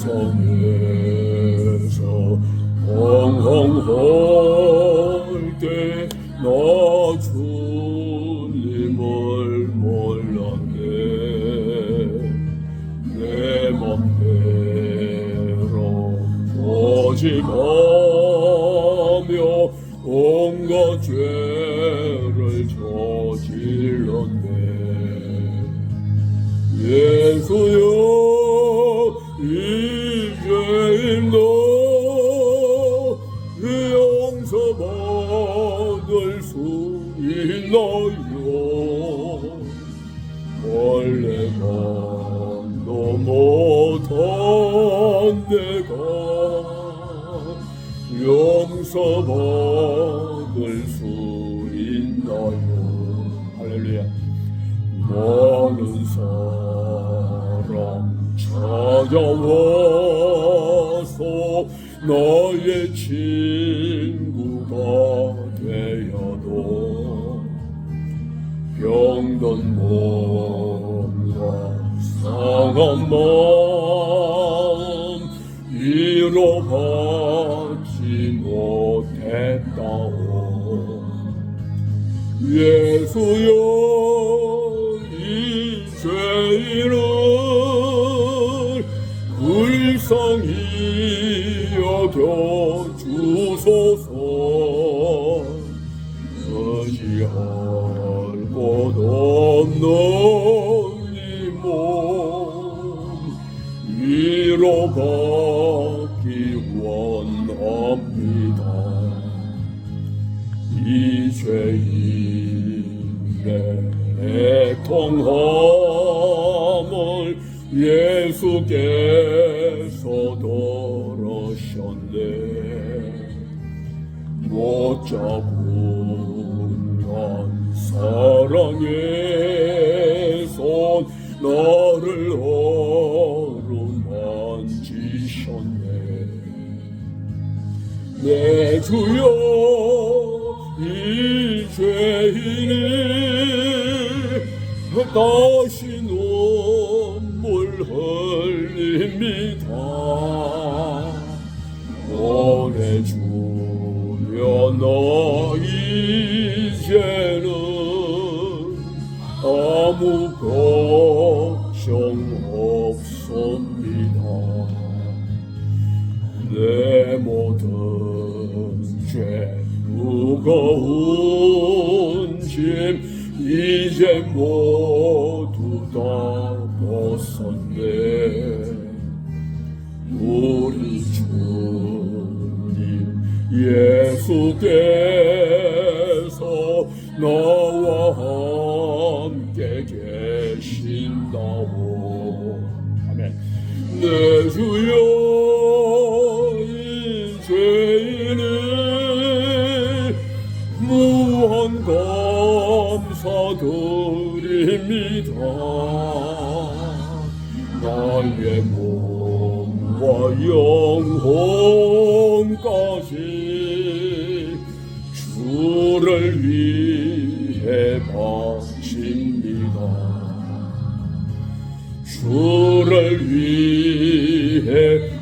세상에서 엉엉할 때나 주님을 몰랐네 내 맘대로 고집하며 온갖 죄를 저질렀네. 예수여 있나요 원래가 너 못한 내가 용서받을 수 있나요? 할렐루야. 많은 사람 찾아와서 너의 친구가 되어도 병든 몸과 상한 마음 위로받지 못했다오. 예수여 이 죄인을 불쌍히 여겨 주소서. 의지할 곳 없는 이몸 위로받기 원합니다 이 죄인의 애통함을 예수께서 돌으셨네 못 잡은 사랑의 손 나를 어루만지셨네. 내 주여 이 죄인이 다시 눈물 흘립니다. 보내주며 너 이제는 아무 걱정 없습니다. 내 모든 죄 무거운 짐 이제 모두 다 벗었네. 우리 주님 예수께서 나와 계신다오 아멘. 내 주여 이 죄인을 무한 감사드립니다. 나의 몸과 영혼까지 주를 위해 바 주를 위해.